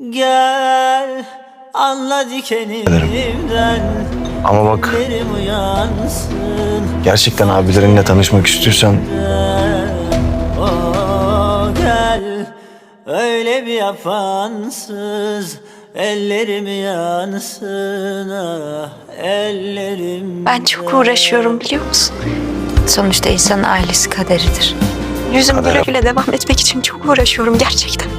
Gel anla dikenimden Ama bak gerçekten abilerinle tanışmak istiyorsan gel öyle bir yapansız Ellerim yansın ah ellerim Ben çok uğraşıyorum biliyor musun? Sonuçta insanın ailesi kaderidir. Yüzüm güle Kader- güle devam etmek için çok uğraşıyorum gerçekten.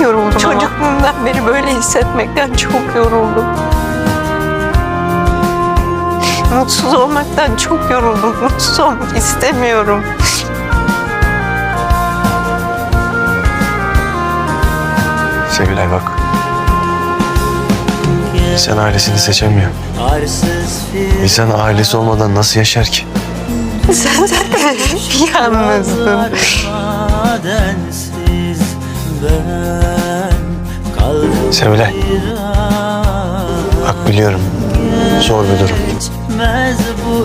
Yoruldum Çocukluğumdan beri böyle hissetmekten çok yoruldum. Mutsuz olmaktan çok yoruldum. Mutsuz olmak istemiyorum. Sevilay bak. İnsan ailesini seçemiyor. İnsan ailesi olmadan nasıl yaşar ki? Sen zaten yalnızdın. Sevilay bak biliyorum zor bir durum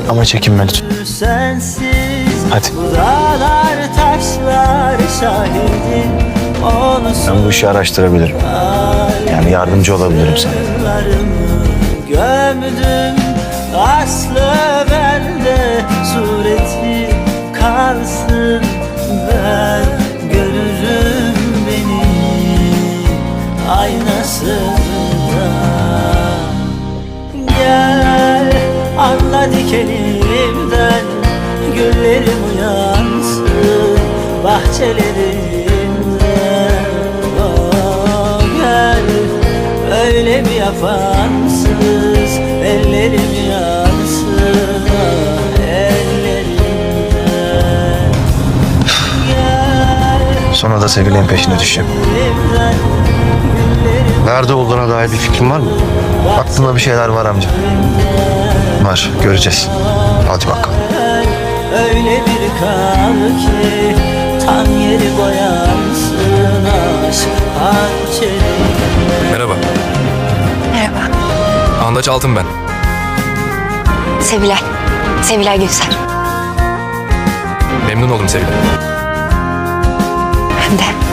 ama çekinme lütfen. Hadi. Ben bu işi araştırabilirim. Yani yardımcı olabilirim sana. Gömdüm aslı bende aynasında gel anla dikenimden güllerim uyansın bahçelerimde oh, gel öyle bir yapansız ellerim yansın ah, Sonra da Sevilay'ın peşine düşeceğim. Nerede olduğuna dair bir fikrin var mı? Aklımda bir şeyler var amca. Var, göreceğiz. Hadi bakalım. Öyle bir kal ki Tan yeri boyansın aşk hançerine Merhaba. Merhaba. Andaç Altın ben. Sevilay. Sevilay Gülser. Memnun oldum Sevilay. Ben de.